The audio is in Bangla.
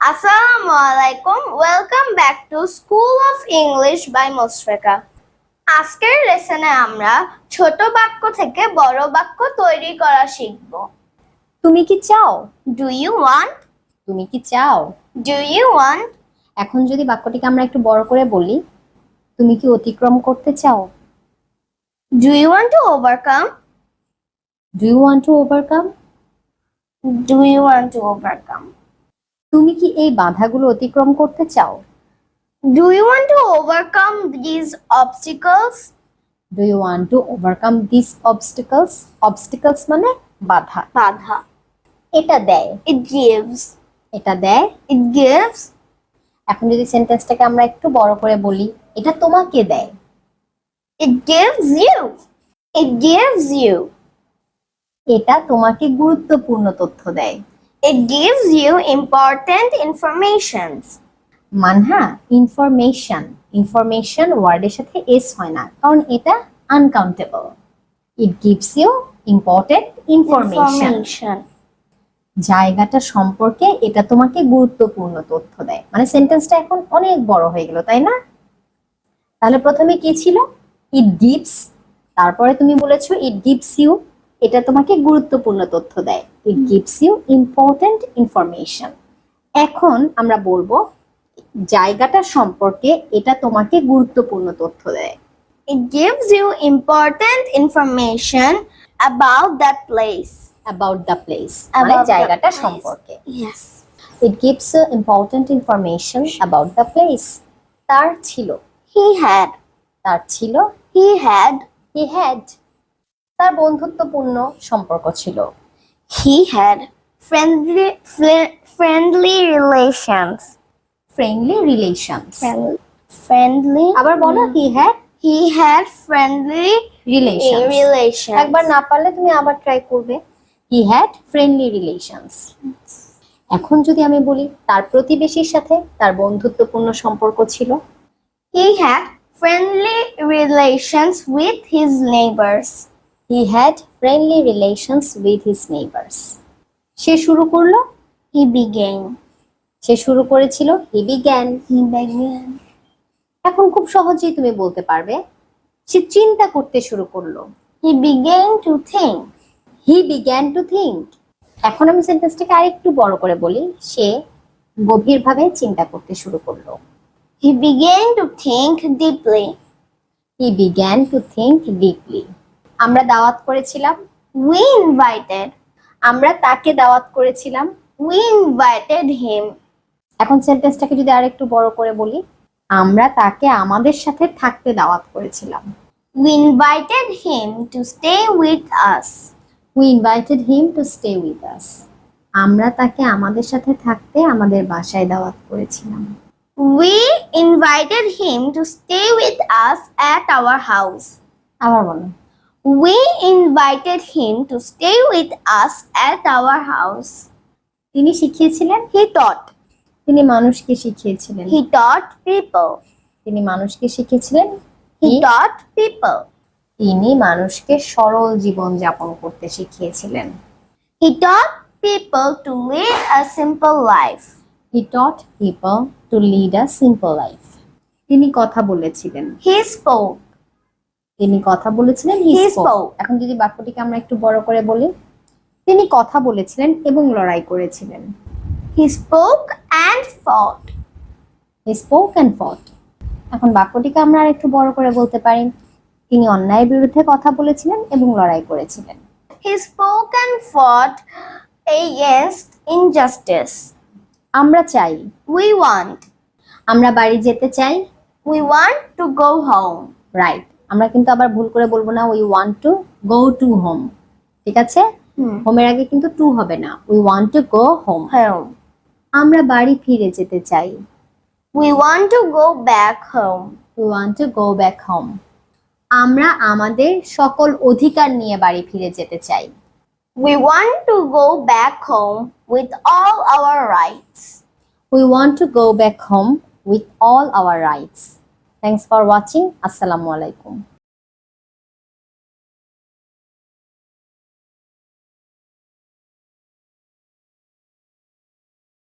Assalamu alaikum. Welcome back to School of English by Musfika. আজকের লেসনে আমরা ছোট বাক্য থেকে বড় বাক্য তৈরি করা শিখব। তুমি কি চাও? ডু ইউ ওয়ান্ট তুমি কি চাও? ডু ইউ ওয়ান্ট এখন যদি বাক্যটিকে আমরা একটু বড় করে বলি তুমি কি অতিক্রম করতে চাও? Do you want to overcome do you want to overcome do you want to overcome তুমি কি এই বাধাগুলো অতিক্রম করতে চাও? Do you want to overcome these obstacles do you want to overcome this obstacles obstacles মানে বাধা। বাধা। এটা দেয়। ইট গিভস এটা দেয়। ইট গিভস এখন যদি সেন্টেন্সটাকে আমরা একটু বড় করে বলি এটা তোমাকে দেয়। It gives you it gives you এটা তোমাকে গুরুত্বপূর্ণ তথ্য দেয়। It gives you important informations. মানহা ইনফরমেশন ইনফরমেশন ওয়ার্ডের সাথে এস হয় না কারণ এটা uncountable it gives you important information জায়গাটা সম্পর্কে এটা তোমাকে গুরুত্বপূর্ণ তথ্য দেয়। মানে সেন্টেন্সটা এখন অনেক বড় হয়ে গেল তাই না? তাহলে প্রথমে কি ছিল? ইট গিভস তারপরে তুমি বলেছ ইট গিভস ইউ এটা তোমাকে গুরুত্বপূর্ণ তথ্য দেয়। It gives you important information এখন আমরা বলব জায়গাটা সম্পর্কে এটা তোমাকে গুরুত্বপূর্ণ তথ্য দেয়। It gives you important information about that place about the place মানে জায়গাটা সম্পর্কে. It gives you important information about the place তার ছিল। He had. তার ছিল। He had. হি হ্যাড তার বন্ধুত্বপূর্ণ সম্পর্ক ছিল he had friendly friendly relations. Friendly relations Friendly. Friendly. আবার বলো he had He had friendly relations relations. একবার না পারলে তুমি আবার ট্রাই করবে হি হ্যাড ফ্রেন্ডলি রিলেশনস এখন যদি আমি বলি তার প্রতিবেশীর সাথে তার বন্ধুত্বপূর্ণ সম্পর্ক ছিল He had friendly relations with his neighbors. He had friendly relations with his neighbours সে শুরু করল He began. সে শুরু করেছিল হি বিজ্ঞান He began. এখন খুব সহজেই তুমি বলতে পারবে সে চিন্তা করতে শুরু করল He began to think. He began to think এখন আমি সেন্টেন্সটাকে আরেকটু বড় করে বলি সে গভীরভাবে চিন্তা করতে শুরু করল He began to think deeply. He began to think deeply আমরা দাওয়াত করেছিলাম উই ইনভাইটেড আমরা তাকে দাওয়াত করেছিলাম উই ইনভাইটেড হিম এখন সেন্টেন্সটাকে যদি আরেকটু বড় করে বলি, আমরা তাকে আমাদের সাথে থাকতে দাওয়াত করেছিলাম। We invited him to stay with us we invited him to stay with us আমরা তাকে আমাদের সাথে থাকতে আমাদের বাসায় দাওয়াত করেছিলাম। We invited him to stay with us at our house. আবার বলো। We invited him to stay with us at our house. তিনি শিখিয়েছিলেন He taught. তিনি মানুষকে শিখিয়েছিলেন He taught people. তিনি মানুষকে শিখিয়েছিলেন He taught people. তিনি মানুষকে সরল জীবন যাপন করতে শিখিয়েছিলেন He taught people to live a simple life. He taught people to lead a simple life তিনি কথা বলেছিলেন He spoke. তিনি কথা বলেছিলেন হি স্পোক এখন যদি বাক্যটিকে আমরা একটু বড় করে বলি তিনি কথা বলেছিলেন এবং লড়াই করেছিলেন। He spoke and fought. He spoke and fought এখন বাক্যটিকে আমরা আর একটু বড় করে বলতে পারি তিনি অন্যায়ের বিরুদ্ধে কথা বলেছিলেন এবং লড়াই করেছিলেন। He spoke and fought against injustice. আমরা চাই উই ওয়ান্ট আমরা বাড়ি যেতে চাই we want to go home. Right আমরা কিন্তু আবার ভুল করে বলব না we want to go to home ঠিক আছে. হোমের আগে কিন্তু টু হবে না we want to go home. আমরা বাড়ি ফিরে যেতে চাই we want to go back home. We want to go back home আমরা আমাদের সকল অধিকার নিয়ে বাড়ি ফিরে যেতে চাই We want to go back home with all our rights. We want to go back home with all our rights thanks for watching আসসালামু আলাইকুম